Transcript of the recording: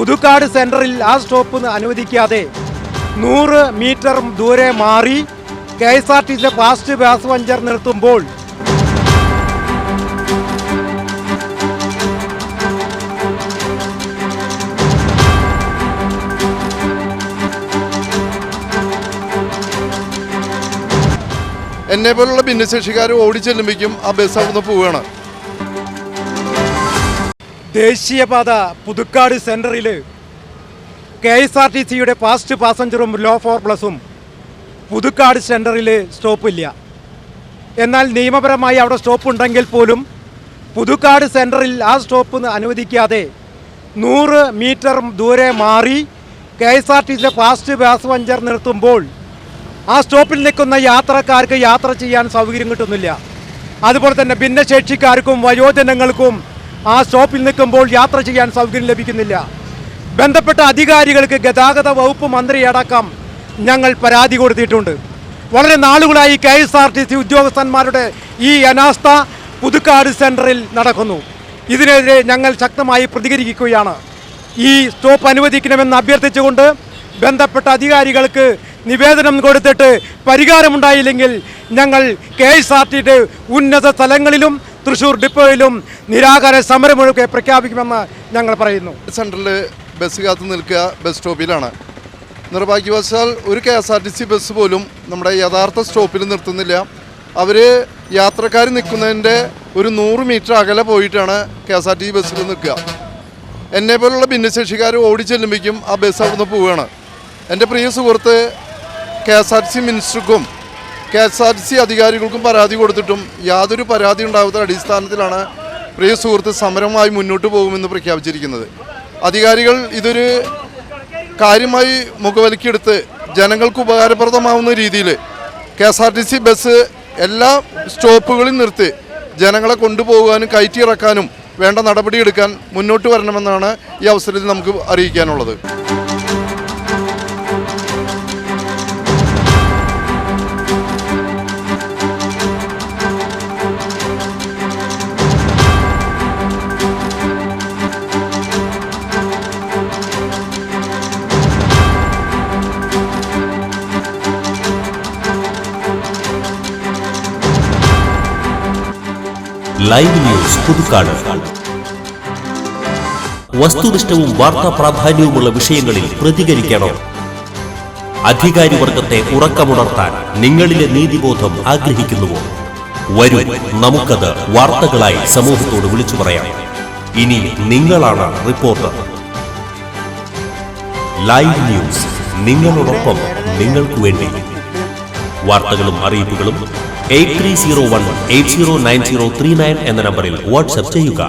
പുതുക്കാട് സെന്ററിൽ ആ സ്റ്റോപ്പ് അനുവദിക്കാതെ നൂറ് മീറ്റർ ദൂരെ മാറി K S R T C fast passenger നിർത്തുമ്പോൾ എന്നെ പോലുള്ള ഭിന്നശേഷിക്കാർ ഓടിച്ചെല്ലുമ്പോഴേക്കും ആ ബസ് അവിടുന്ന് പോവുകയാണ്. ദേശീയപാത പുതുക്കാട് സെന്ററിൽ കെ എസ് ആർ ടി സിയുടെ ഫാസ്റ്റ് പാസഞ്ചറും ലോ ഫോർ പ്ലസും പുതുക്കാട് സെന്ററിൽ സ്റ്റോപ്പില്ല. എന്നാൽ നിയമപരമായി അവിടെ സ്റ്റോപ്പ് ഉണ്ടെങ്കിൽ പോലും പുതുക്കാട് സെന്ററിൽ ആ സ്റ്റോപ്പ് അനുവദിക്കാതെ നൂറ് മീറ്റർ ദൂരെ മാറി കെ എസ് ആർ ടി സിയുടെ ഫാസ്റ്റ് പാസഞ്ചർ നിർത്തുമ്പോൾ ആ സ്റ്റോപ്പിൽ നിൽക്കുന്ന യാത്രക്കാർക്ക് യാത്ര ചെയ്യാൻ സൗകര്യം കിട്ടുന്നില്ല. അതുപോലെ തന്നെ ഭിന്നശേഷിക്കാർക്കും വയോജനങ്ങൾക്കും ആ സ്റ്റോപ്പിൽ നിൽക്കുമ്പോൾ യാത്ര ചെയ്യാൻ സൗകര്യം ലഭിക്കുന്നില്ല. ബന്ധപ്പെട്ട അധികാരികൾക്ക് ഗതാഗത വകുപ്പ് മന്ത്രിയടക്കം ഞങ്ങൾ പരാതി കൊടുത്തിട്ടുണ്ട്. വളരെ നാളുകളായി K S R T C ഉദ്യോഗസ്ഥന്മാരുടെ ഈ അനാസ്ഥ പുതുക്കാട് സെന്ററിൽ നടക്കുന്നു. ഇതിനെതിരെ ഞങ്ങൾ ശക്തമായി പ്രതികരിക്കുകയാണ്. ഈ സ്റ്റോപ്പ് അനുവദിക്കണമെന്ന് അഭ്യർത്ഥിച്ചുകൊണ്ട് ബന്ധപ്പെട്ട അധികാരികൾക്ക് നിവേദനം കൊടുത്തിട്ട് പരിഹാരമുണ്ടായില്ലെങ്കിൽ ഞങ്ങൾ കെ എസ് ആർ ടിയുടെ ഉന്നത തലങ്ങളിലും തൃശൂർ ഡിപ്പോയിലും നിരാകാര സമരമൊഴുക്കെ പ്രഖ്യാപിക്കുമെന്ന് ഞങ്ങൾ പറയുന്നു. സെൻട്രലിൽ ബസ് കാത്തു നിൽക്കുക ബസ് സ്റ്റോപ്പിലാണ്. നിർഭാഗ്യവശാൽ ഒരു K S R T C bus പോലും നമ്മുടെ യഥാർത്ഥ സ്റ്റോപ്പിൽ നിർത്തുന്നില്ല. അവർ യാത്രക്കാർ നിൽക്കുന്നതിന്റെ ഒരു നൂറ് മീറ്റർ അകലെ പോയിട്ടാണ് കെ എസ് ആർ ടി ബസ്സിൽ നിൽക്കുക. എന്നെ പോലുള്ള ഭിന്നശേഷിക്കാർ ഓടിച്ചെല്ലുമ്പോഴേക്കും ആ ബസ് അവിടുന്ന് പോവുകയാണ്. എന്റെ പ്രിയ സുഹൃത്ത് K S R T C മിനിസ്റ്റർക്കും K S R T C അധികാരികൾക്കും പരാതി കൊടുത്തിട്ടും യാതൊരു പരാതി ഉണ്ടാകാത്ത അടിസ്ഥാനത്തിലാണ് പ്രിയ സുഹൃത്ത് സമരമായി മുന്നോട്ട് പോകുമെന്ന് പ്രഖ്യാപിച്ചിരിക്കുന്നത്. അധികാരികൾ ഇതൊരു കാര്യമായി മുഖവലിക്കെടുത്ത് ജനങ്ങൾക്ക് ഉപകാരപ്രദമാവുന്ന രീതിയിൽ K S R T C bus എല്ലാ സ്റ്റോപ്പുകളിൽ നിർത്തി ജനങ്ങളെ കൊണ്ടുപോകാനും കയറ്റിയിറക്കാനും വേണ്ട നടപടിയെടുക്കാൻ മുന്നോട്ട് വരണമെന്നാണ് ഈ അവസരത്തിൽ നമുക്ക് അറിയിക്കാനുള്ളത്. Live news Puthukkad. വസ്തുനിഷ്ഠവും വാർത്താ പ്രാധാന്യവുമുള്ള വിഷയങ്ങളിൽ പ്രതികരിക്കണം. അധികാരി വർഗത്തെ ഉറക്കമുണർത്താൻ നിങ്ങളിലെ നീതിബോധം ആഗ്രഹിക്കുന്നുവോ? വരൂ നമുക്കത് വാർത്തകളായി സമൂഹത്തോട് വിളിച്ചു പറയാം. ഇനി നിങ്ങളാണ് റിപ്പോർട്ടർ. ലൈവ് ന്യൂസ് നിങ്ങളോടൊപ്പം നിങ്ങൾക്ക് വേണ്ടി. വാർത്തകളും അറിയിപ്പുകളും eight three zero one eight zero nine zero three nine എന്ന നമ്പറിൽ വാട്സ്ആപ്പ് ചെയ്യുക.